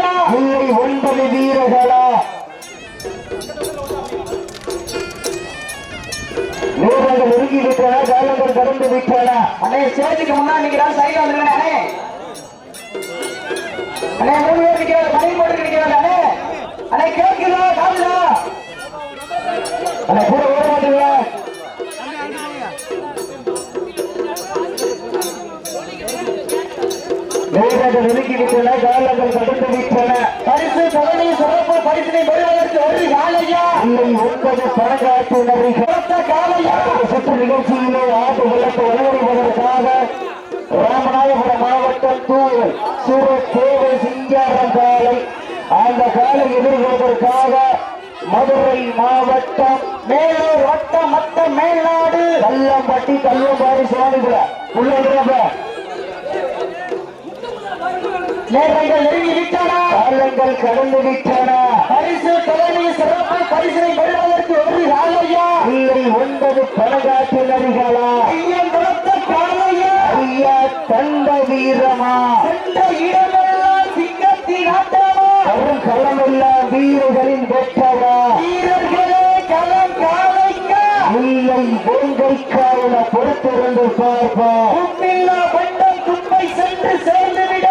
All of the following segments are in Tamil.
இல்லை ஒன்பது வீரர்களா? நேரங்கள் நெருங்கி விட்டன காலங்கள் கடந்து விட்டன. அண்ணே ஸ்டேஜுக்கு முன்னாடி நிக்கிறான் சைடுல வந்துருங்க அண்ணே அண்ணே மூணு பேர் மணி போட்டு நிக்கிறாங்க அண்ணே அண்ணே கேட்குதா காதுதா அந்த கூட ஓட மாட்டீங்க நேரங்கள் நெருங்கி விட்டன காலங்கள் தடுத்து விட்டன பரிசு தலைமை சிறப்பு பரிசினை பெறுவதற்கு ஒரு காலையா? இல்லை ஒன்பது பணக்காட்டுநர்கள் சிறந்த காலையா? சுற்று நிகழ்ச்சியிலே ஆட்டு விளக்கு வரவழைப்பதற்காக ராமநாதபுரம் மாவட்டம் தூர் சிறு தேவை சிங்காரம் காலை. அந்த காலை எதிர்கொள்வதற்காக மதுரை மாவட்டம் மேலூர் வட்ட மத்த மேல்நாடு கல்லம்பட்டி கல்லம்பாடி சுவாமிபுரம். உள்ள நேரங்கள் நெருங்கி விட்டனா காலங்கள் கடந்து விட்டன பரிசு தலைமை சிறப்பு பரிசினை பெறுவதற்கு ஒரு நாளையா இல்லை ஒன்பது பணக்காட்டுநர்களா ஐயன் கொடுத்த காலையா ஐயா தந்த வீரமா? சென்ற இடமெல்லாம் சிங்கத்தின் ஆட்டமா? வரும் களமெல்லாம் வீரர்களின் வெற்றவா? வீரர்களே களம் காலைக்கா இல்லை வெங்கைக்காவில பொறுத்திருந்து பார்ப்பா கும்பில்லா பண்டம் கும்பை சென்று சேர்ந்து விட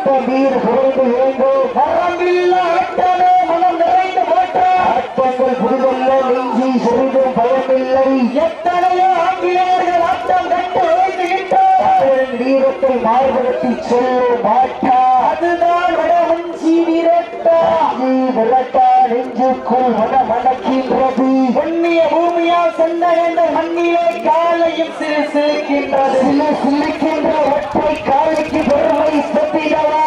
ஆட்ட வீர் புரிந்து வேண்டும் மரமில்லா ஆட்டமே மனம் நிறைந்து போட்டா ஆட்டங்கள் புரிதல்ல நெஞ்சி சிறிதும் பயமில்லை. எத்தனையோ ஆங்கிலேயர்கள் ஆட்டம் கண்டு ஓய்ந்துகிட்டோம் தமிழன் வீரத்தை மார்பகத்தில் சொல்ல மாட்டா அதுதான் வடமஞ்சி விரட்டா நீ விளட்டா நெஞ்சுக்குள் மன மணக்கின்றது. புண்ணிய பூமியால் சென்ற என்ற மண்ணிலே காலையும் சிறு சிரிக்கின்றது சில சிலிக்கின்ற ஒற்றை காலைக்கு பெருமை சத்திடவா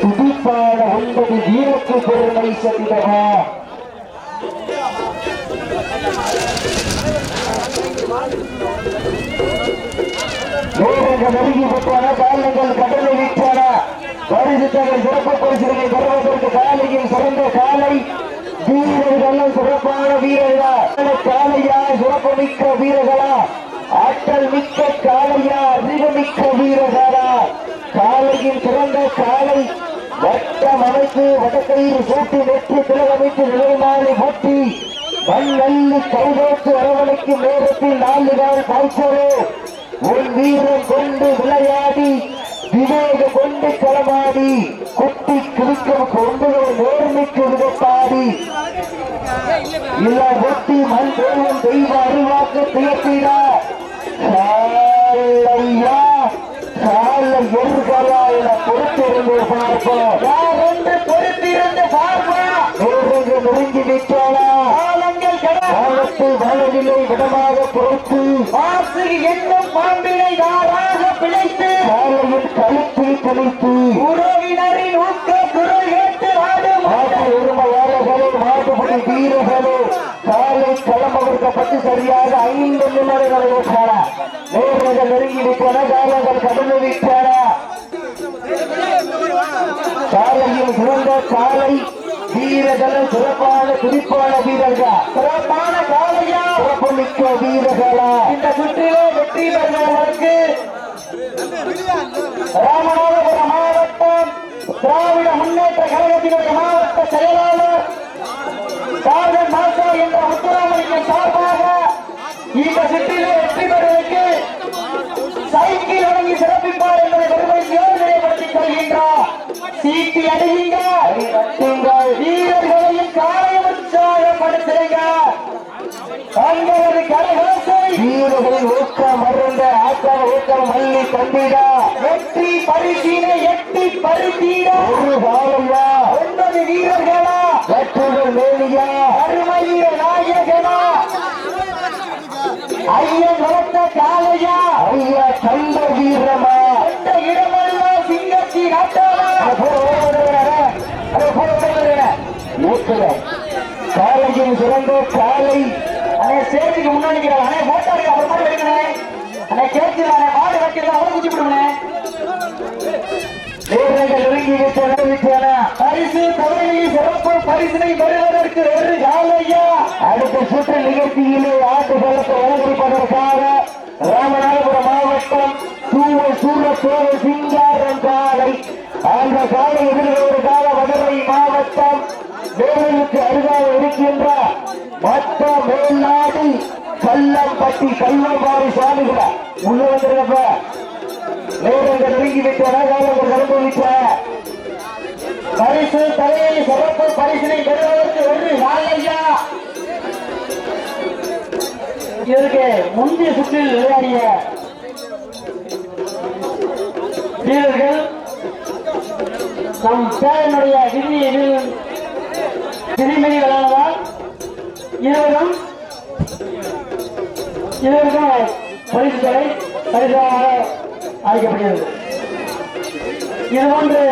துடிப்பான ஒன்பது வீரக்கு பெருமை நெருங்கி சிறப்பு பரிசுகளை பெறுவதற்கு காலையில் சிறந்த காலை வீரர்கள் சிறப்பான வீரர்களா காலையா சிறப்பு மிக்க வீரர்களா ஆற்றல் மிக்க காலை அறிவு மிக்க வீரர்களா காலையின் சிறந்த காலை வட்டம் வடக்கையில் சூட்டி வெற்றி திலகமைத்து நிலைமாலை போட்டி மண்ணல்லி கைதோட்டு அரவணைக்கும் நேரத்தில் நாலு நாள் உன் வீரம் கொண்டு விளையாடி விவேக கொண்டு களமாடி குட்டி கிழிக்கும் கொண்டு நேர்மைக்கு விதப்பாடி இல்ல ஒட்டி மண் தெய்வ எருகலா என பொறுத்திருந்து பார்ப்போம். யார் என்று நெருங்கி விட்டாளா காலங்கள் கட. காலத்தை வாழவில்லை விடமாக பொறுத்து வாசுகி என்னும் பாம்பினை யாராக பிழைத்து காலையில் கழுத்தில் கழித்து உறவினரின் ஊக்க குரல் கேட்டு ஆடும். மாட்டு உரிமையாளர்களே மாட்டுப்படி வீரர்களே காலை களமவர்க்க பற்றி சரியாக ஐந்து நிமிடங்களை விட்டான நேரங்கள் நெருங்கி விட்டன காலங்கள் கடந்து விட்டன. காலையில் சிறந்த காலை வீரர்கள் சிறப்பான குறிப்பான வீரர்கள். சிறப்பான காலையா சிறப்பு மிக்க வீரர்களா. இந்த சுற்றிலே வெற்றி பெறுவதற்கு ராமநாதபுரம் மாவட்டம் திராவிட முன்னேற்ற கழகத்தினுடைய மாவட்ட செயலாளர் கார்டன் மாசா என்ற முத்துராமலிங்கம் சார்பாக இந்த சுற்றிலே வெற்றி பெறுவதற்கு சைக்கிள் வழங்கி சிறப்பிப்பார் என்பதை பெருமை நிலைப்படுத்திக் கொள்கின்றார். சீட்டி அடையுங்கள் தங்களது கரகோசை. வீரர்களின் ஊக்கம் மருந்த ஆக்கம் ஊக்கம் மல்லி தந்திடா. வெற்றி பரிசீனை எட்டி பருத்தீட ஒரு காலையா ஒன்பது வீரர்களா. வெற்றிகள் மேலியா. அருமைய நாயகனா. ஐயன் வளர்த்த காலையா. ஐயா கண்ட வீரமா. அந்த இடமெல்லாம் சிங்கத்தின் ஆட்டமா காலையில் சிறந்த காலை ஸ்டேஜுக்கு முன்னாடி நிக்கிறாங்க. அண்ணே போட்டோ எடுக்க அப்புறமா எடுக்கணே அண்ணே. கேட்கல அண்ணே மாடு வைக்கிறதா? அவரை குச்சி விடுங்கண்ணே பரிசு தலைமையை சிறப்பு பரிசினை பெறுவதற்கு ஒரு காலையா? அடுத்த சுற்று நிகழ்ச்சியிலே ஆட்டு பலத்தை வழங்கிப்பதற்காக ராமநாதபுரம் மாவட்டம் சூழல் சூழத்தோடு சிங்காரம் காலை. அந்த காலை எதிர்கொள்வதற்காக மதுரை மாவட்டம் வேலூருக்கு அருகாக இருக்கின்ற மற்ற மேல்நாடு கல்லம்பட்டி கல்லம்பாடி சுவாமிகளா உள்ள வந்துருக்கப்ப நேரங்கள் நெருங்கி விட்டன காலங்கள் விட்ட பரிசு தலையை சிறப்பு பரிசினை பெறுவதற்கு ஒரு காலையா இதற்கு முந்தைய சுற்றில் விளையாடிய வீரர்கள் நம் பேரனுடைய விதியை இருவரும் இருவருக்கும் பரிசாக அளிக்கப்படுகிறது. இதுபோன்று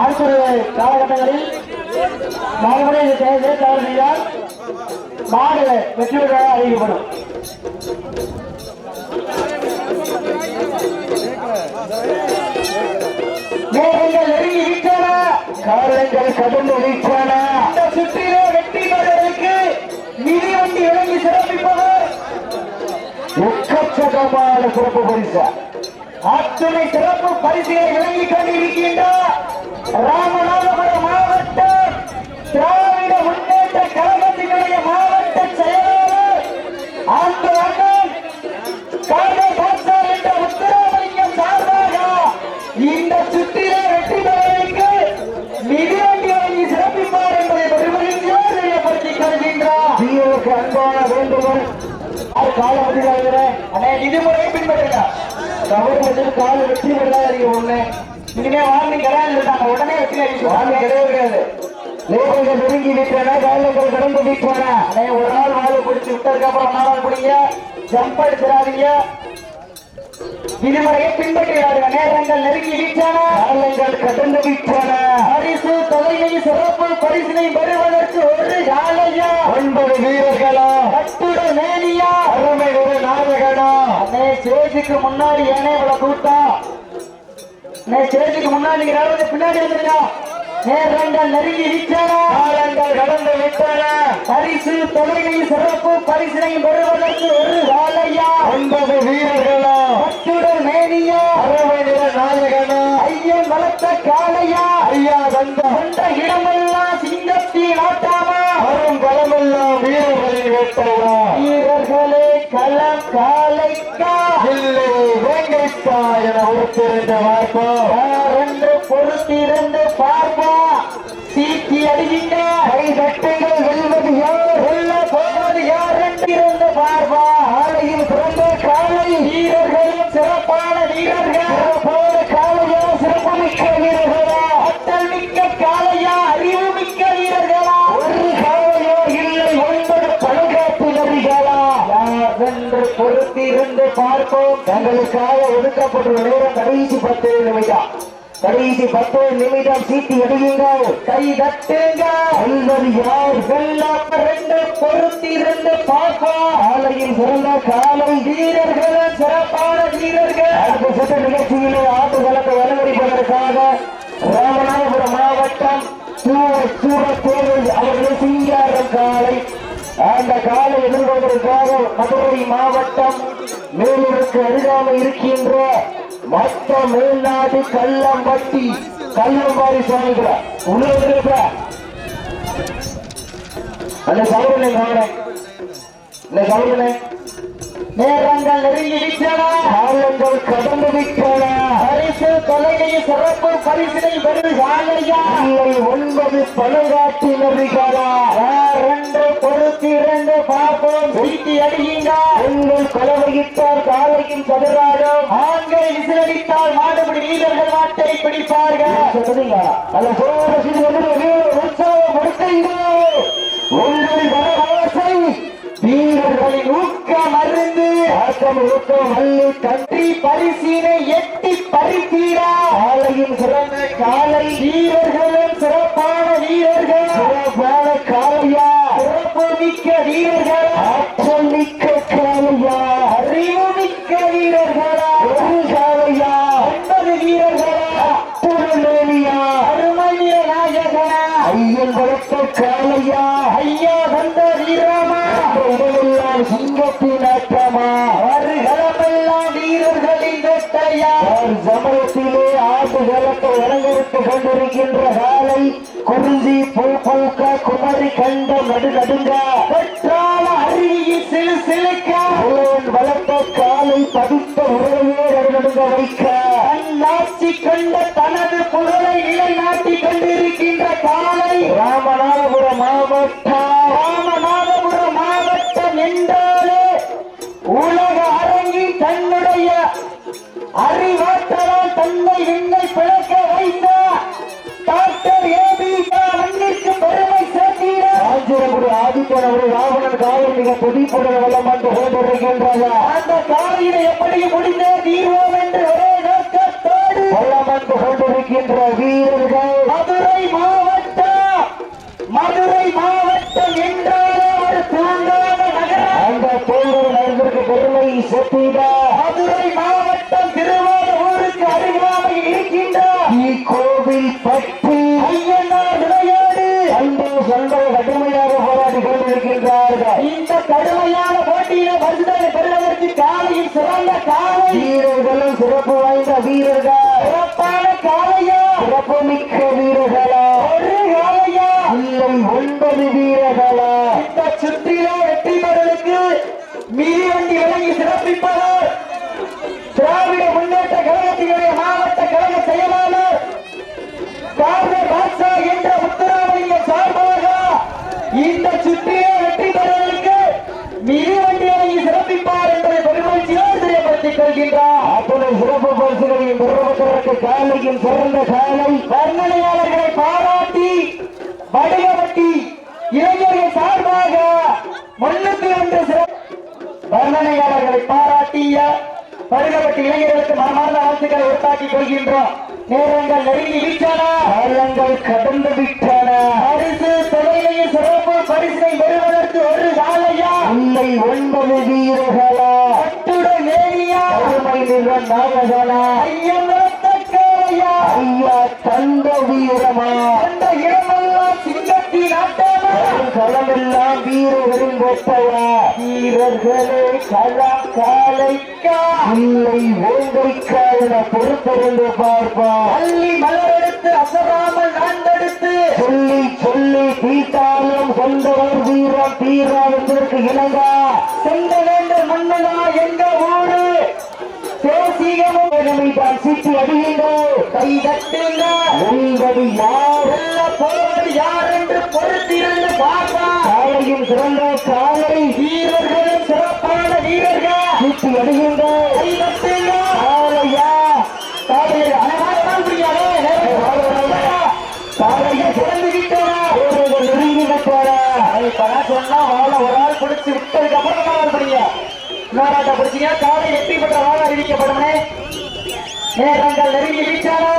அடுத்த காலகட்டங்களில் மறுபடியும் இது தேவை தவறு செய்தால் மாடு வெற்றி பெற்றதாக அறிவிக்கப்படும். மேகங்கள் நெருங்கி விட்டன காலங்கள் கடந்து விட்டன சுற்றிலே வெற்றி பெறுவதற்கு மிதிவண்டி இறங்கி சிறப்பிப்பவர் எக்கச்சக்கமான சிறப்பு பரிசு. அத்துணை சிறப்பு பரிசுகளை விளங்கிக் கொண்டிருக்கின்ற ராமநாதபுரம் மாவட்ட திராவிட முன்னேற்ற கழகத்தினுடைய மாவட்ட செயலாளர் அந்த அண்ணன் காலை பாட்சா என்ற உத்தரவளிக்கும் சார்பாக இந்த சுற்றிலே வெற்றி பெறுவதற்கு மிதிவண்டி வழங்கி சிறப்பிப்பார் என்பதை பெருமகிழ்ச்சியோடு தெரியப்படுத்திக் கொள்கின்றார். அன்பான வேண்டுகோள். கால காலம் அண்ணே விதிமுறையை பின்பற்றுங்க கவர்மெண்ட் கால வெற்றி பெறாதீங்க ஒண்ணு இனிமே வார்னிங் கிடையாது உடனே வெற்றி அடிச்சு அறிவிச்சு கிடையவே கிடையாது நெருங்கி விட்டன காலங்கள் கடந்து விட்டன அண்ணே ஒரு நாள் வாழை பிடிச்சி விட்டதுக்கு அப்புறம் நாள் பிடிங்க ஜம்ப் அடிச்சிடாதீங்க விதிமுறையை பின்பற்றுகிறாருங்க நேரங்கள் நெருங்கி விட்டன காலங்கள் கடந்து விட்டன பரிசு தொகையை சிறப்பு பரிசினை பெறுவதற்கு ஒரு காலையா ஒன்பது வீரர்களா? கட்டுட மேனியா? ஸ்டேஜுக்கு முன்னாடி ஏனே இவ்வளவு கூட்டம் ஸ்டேஜுக்கு முன்னாடி பின்னாடி வந்துருங்க நேரங்கள் நெருங்கி விட்டன காலங்கள் கடந்து விட்டன. பரிசு தொகையை சிறப்பு பரிசினை பெறுவதற்கு ஒரு காலையா ஒன்பது வீரர்களா? கட்டுட மேனியா? அருமை நிற நாயகனா? ஐயன் வளர்த்த காளையா? ஐயா வந்த கொண்ட இடமெல்லாம் சிங்கத்தின் ஆட்டாமா? வரும் பலமெல்லாம் வீரர்களின் களம் காலைக்கா இல்லை வேங்கைத்தா என ஒருத்தருந்த வாய்ப்போம் பொறுத்திருந்து பார்ப்போம். தங்களுக்காக ஒதுக்கப்பட்டுள்ள நேரம் கடைசி பத்து நிமிடம். கடைசி பத்து நிமிடம் சீட்டி அடியுங்கள் கை தட்டுங்க. வெல்வது யார்? வெள்ளாம. ரெண்டு பொறுத்திருந்து பார்ப்பா ஆலையில் சிறந்த காலை வீரர்கள் சிறப்பான வீரர்கள். அடுத்த சுற்று நிகழ்ச்சியிலே ஆட்டுகளுக்கு வலுவடிப்பதற்காக ராமநாதபுரம் மாவட்டம் சூரத் சூரத் அவர்கள் சிங்காரம் காலை அந்த காலை எதிர்கொள்வதற்காக மதுரை மாவட்டம் மேலூருக்கு அருகாமல் இருக்கின்ற மொத்த மேல்நாடு கல்லம்பட்டி கல்லம்பாடி சுவாமிகளா உள்ள வந்திருப்ப அந்த சௌரனை கவனம் இந்த சௌரனை நேரங்கள் நெருங்கி விட்டன காலங்கள் கடந்து விட்டன. பரிசு தொலைகை சிறப்பு பரிசினை பெறும் சாலையா இல்லை ஒன்பது பழங்காட்டு நபிகளா ரெண்டு பார்ப்போம் சீட்டி அடியுங்க உங்கள் கலவையிட்டால் காலையும் சதுராடும் ஆண்கள் விசிலடித்தால் மாடுபிடி வீரர்கள் மாட்டை பிடிப்பார்கள். சொல்லுங்களா அந்த சோழ சிறு உற்சவம் முடித்தீங்க உங்கள் வரவாசை வீரர்களின் ஊக்கம் அருந்து ஆட்டம் ஊக்கம் மல்லி கட்டி பரிசினை எட்டி பறித்தீரா. காலையும் சிறந்த காலை வீரர்களும் களத்தை இறங்கெடுத்து கொண்டிருக்கின்ற காலை குறிஞ்சி பூ பூக்க குமரி கண்ட நடு நடுங்க. பெற்றால அருகியில் சிலு சிலுக்கா. வளர்த்த காலை பதித்த உறவையே நடுநடுங்க வைக்க. தன்னாட்சி கண்ட தனது புகழை நிலைநாட்டி கொண்டிருக்கின்ற காலை. ராமநாதபுரம் மாவட்டம். ராமநாதபுரம் மாவட்டம் என்றாலே உலக அரங்கில் தன்னுடைய அறிவாற்றலால் தன்னை துடிப்புடன் வல்லம் வந்து கொண்டிருக்கின்றனர் அந்த காலையில எப்படி முடிந்தே தீர்வோம் என்று ஒரே நோக்கத்தோடு வல்லம் வந்து கொண்டிருக்கின்ற வீரர்கள். மதுரை மாவட்டம் மதுரை மாவட்டம் என்றாலே ஒரு தூங்காத நகரம். அந்த தோழர் நகருக்கு பெருமை செத்திட மதுரை மாவட்டம் திருவாத ஊருக்கு அருகாமையில் இருக்கின்ற கோவில் பட்டி சிறந்த காலை. வீரர்களும் சிறப்பு வாய்ந்த வீரர்கள். சிறப்பான காலையா. சிறப்பு மிக்க வீரர்களா. ஒரு காலையா. இல்லை ஒன்பது வீரர்களா. இந்த சுற்றிலே வெற்றி பெறுவதற்கு மிதிவண்டி வழங்கி சிறப்பிப்பவர் திராவிட முன்னேற்ற கழகத்தினுடைய மாவட்ட கழக செயலாளர் கார்னர் பாட்சா என்ற முத்துராமலிங்க சார்பாக இந்த சுற்றிலே வெற்றி பெறுவதற்கு மிதிவண்டி வழங்கி சிறப்பிப்பார் என்பதை பெருமகிழ்ச்சியோடு தெரியப்படுத்திக் கொள்கின்றார் அத்துணை சிறப்பு பரிசுகளையும் பெறுவதற்கு காலையும் சிறந்த காலை வர்ணனையாளர்களை பாராட்டி வடிகவட்டி இளைஞர்கள் சார்பாக முன்னூத்தி ஒன்று சிறப்பு வர்ணனையாளர்களை பாராட்டிய வடிகவட்டி இளைஞர்களுக்கு மனமார்ந்த வாழ்த்துக்களை உருவாக்கிக் கொள்கின்றோம். நேரங்கள் நெருங்கி விட்டன. காலங்கள் கடந்து விட்டன. பரிசு தொகையிலையும் சிறப்பு பரிசினை பெறுவதற்கு ஒரு காலையா? இல்லை ஒன்பது வீரர்களா? தந்த வீரமா? அந்த இடமெல்லாம் சிங்கத்தின் ஆட்டமா? களமெல்லாம் வீரர்களின் வெப்பையா வீரர்களே களம் காலைக்கா இல்லை வேங்கைக்கா என பொறுத்திருந்து பார்ப்பா அள்ளி மலரெடுத்து அசராமல் நாண்டெடுத்து. சொல்லி சொல்லி தீட்டாலும் சொந்தவர் வீரம் தீராவதற்கு இணங்கா. சென்ற வேண்டும் மன்னனா எங்க ஊரு? தேசியமும் தான் சிட்டி அடியுங்கள் கை தட்டுங்க. என்பது யார்? போவது யார் என்று பொறுத்திருந்து பார்ப்பா. கரெக்டா பிடிச்சீங்க காலை வெற்றி பெற்றவாக அறிவிக்கப்படும் நேரங்கள் நெருங்கி விட்டாரா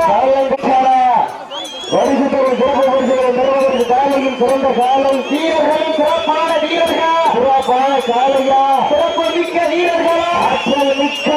வரிசுத்தோடு சிறப்பு பரிசுகளை பெறுவதற்கு காலையில் சிறந்த காலை. வீரர்கள்? சிறப்பான சிறப்பு மிக்க வீரர்களா? மிக்க